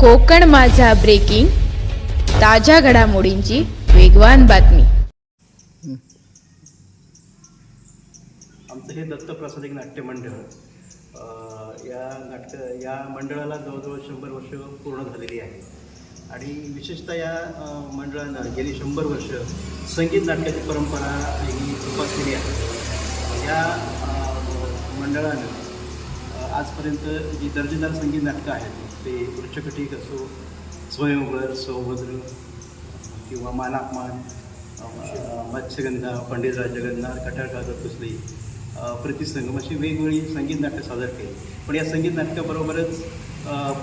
कोकण माझा ब्रेकिंग ताज्या घडामोडींची वेगवान बातमी. आमचं हे दत्तप्रसाद एक नाट्य मंडळ या नाटक या मंडळाला जवळजवळ शंभर वर्ष पूर्ण झालेली आहे. आणि विशेषतः या मंडळानं गेली शंभर वर्ष संगीत नाटकाची परंपरा ही जोपासलेली आहे. या मंडळानं आजपर्यंत जी दर्जेदार संगीत नाटकं आहेत ते वृक्षकटीक असो स्वयंवर सौभद्र किंवा मानापमान मत्स्यगंधा पंडितराज जगन्नाथ कटाळकागद कुसली प्रतिसंगम अशी वेगवेगळी संगीत नाटकं सादर केली. पण या संगीत नाटकाबरोबरच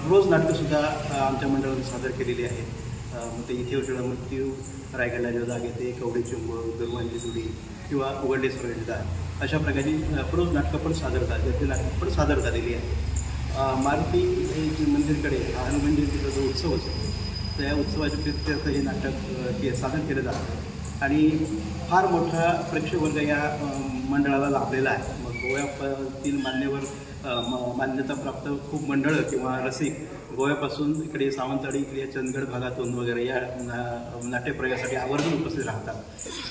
प्रोज नाटकंसुद्धा आमच्या मंडळाने सादर केलेली आहेत. मग ते इथे उशिरा मृत्यू रायगडला जो जागे ते कवडे चुंब दुर्वांची जुडी किंवा उघडले दार अशा प्रकारची प्रोज नाटकं पण सादर झाली नाटकं पण सादर झालेली आहेत. मारुती जे मंदिरकडे हनुमंदिर हनुमान जयंतीचा जो उत्सव असतो त्या उत्सवाच्या प्रित्यर्थ हे नाटक के सादर केलं जातं. आणि फार मोठा प्रेक्षकवर्ग या मंडळाला लाभलेला आहे. मग गोव्यातील मान्यवर म- मान्यताप्राप्त खूप मंडळं किंवा रसिक गोव्यापासून इकडे सावंतवाडी इकडे चंदगड भागातून वगैरे या ना- नाट्यप्रयोगासाठी आवर्जून उपस्थित राहतात.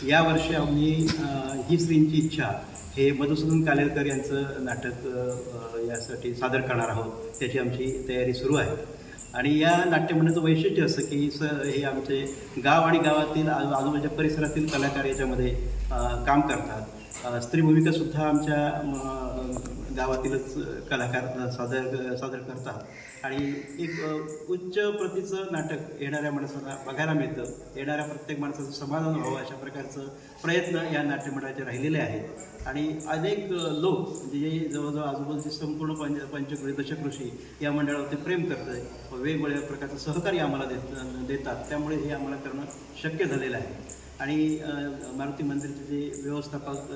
यावर्षी आम्ही ही स्त्रींची इच्छा हे मधुसूदन कालेलकर यांचं नाटक यासाठी सादर करणार आहोत. त्याची आमची तयारी सुरू आहे. आणि या नाट्यमंडळाचं वैशिष्ट्य असं की स हे आमचे गाव आणि गावातील आजू आजूबाजूच्या परिसरातील कलाकार याच्यामध्ये काम करतात. स्त्री भूमिकासुद्धा आमच्या म, गावातीलच कलाकार सादर सादर करतात. आणि एक उच्च प्रतीचं नाटक येणाऱ्या माणसाला बघायला मिळतं. येणाऱ्या प्रत्येक माणसाचं समाधान व्हावं अशा प्रकारचं प्रयत्न या नाट्यमंडळाचे राहिलेले आहेत. आणि अनेक लोक म्हणजे जे जवळजवळ आजूबाजूचे संपूर्ण पंच पंचकृषी दशकृषी या मंडळावरती प्रेम करतं वेगवेगळ्या प्रकारचं सहकार्य आम्हाला देत देतात. त्यामुळे हे आम्हाला करणं शक्य झालेलं आहे. आणि मारुती मंदिरचे जे व्यवस्थापक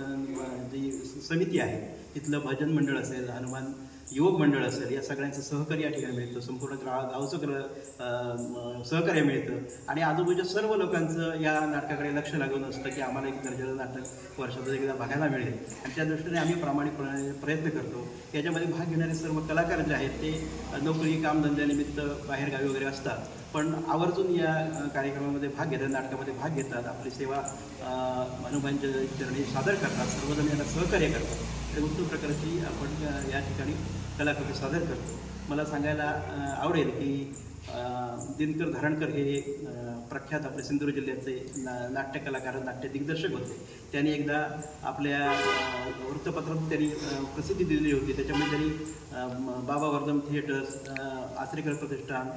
जी समिती आहे तिथलं भजन मंडळ असेल हनुमान युवक मंडळ असेल या सगळ्यांचं सहकार्य या ठिकाणी मिळतं. संपूर्ण गा गावचं ग्र सहकार्य मिळतं. आणि आजूबाजूच्या सर्व लोकांचं या नाटकाकडे लक्ष लागून असतं की आम्हाला एक दर्जाचं नाटक वर्षातून एकदा बघायला मिळेल. आणि त्या दृष्टीने आम्ही प्रामाणिकपणे प्रयत्न करतो. याच्यामध्ये भाग घेणारे सर्व कलाकार जे आहेत ते नोकरी कामधंद्यानिमित्त बाहेरगावी वगैरे असतात. पण आवर्जून या कार्यक्रमामध्ये भाग घेतात नाटकामध्ये भाग घेतात. आपली सेवा हनुमानच्या चरणी सादर करतात. सर्वजण याला सहकार्य करतात. आणि प्रकारची आपण या ठिकाणी कलाकृती सादर करतो. मला सांगायला आवडेल की दिनकर धारणकर हे प्रख्यात आपले सिंधुदुर्ग जिल्ह्याचे ना नाट्य कलाकार नाट्य दिग्दर्शक होते. त्यांनी एकदा आपल्या वृत्तपत्रात त्यांनी प्रसिद्धी दिलेली होती. त्याच्यामध्ये त्यांनी बाबा वर्धम थिएटर्स आचरेकर प्रतिष्ठान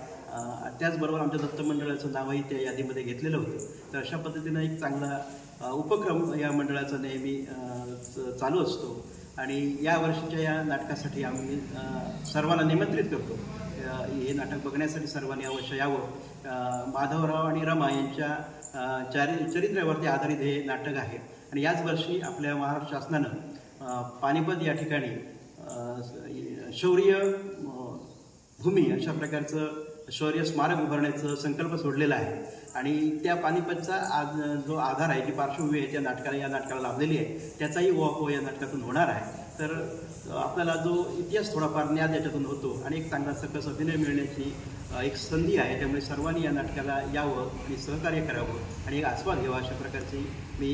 त्याचबरोबर आमच्या दत्त मंडळाचं नावही त्या यादीमध्ये घेतलेलं होतं. तर अशा पद्धतीनं एक चांगला उपक्रम या मंडळाचा नेहमी च- चालू असतो. आणि या वर्षीच्या या नाटकासाठी आम्ही सर्वांना निमंत्रित करतो. हे नाटक बघण्यासाठी सर्वांनी अवश्य यावं. माधवराव आणि रमा यांच्या चारि चरित्र्यावरती आधारित हे नाटक आहे. आणि याच वर्षी आपल्या महाराष्ट्र शासनानं पानिपत या ठिकाणी शौर्य भूमी अशा प्रकारचं शौर्य स्मारक उभारण्याचं संकल्प सोडलेला आहे. आणि त्या पानिपतचा आज जो आधार आहे जी पार्श्वभूमी आहे त्या नाटकाला या नाटकाला लाभलेली आहे. त्याचाही ओळख हो या नाटकातून होणार आहे. तर आपल्याला जो इतिहास थोडाफार ज्ञान याच्यातून होतो आणि एक चांगला सकस अभिनय मिळण्याची एक संधी आहे त्यामुळे सर्वांनी या नाटकाला यावं आणि सहकार्य करावं आणि एक आस्वाद घ्यावा अशा प्रकारची मी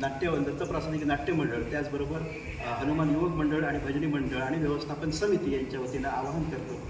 नाट्य दत्तप्रासादिक नाट्य मंडळ त्याचबरोबर हनुमान युवक मंडळ आणि भजनी मंडळ आणि व्यवस्थापन समिती यांच्या वतीनं आवाहन करतो.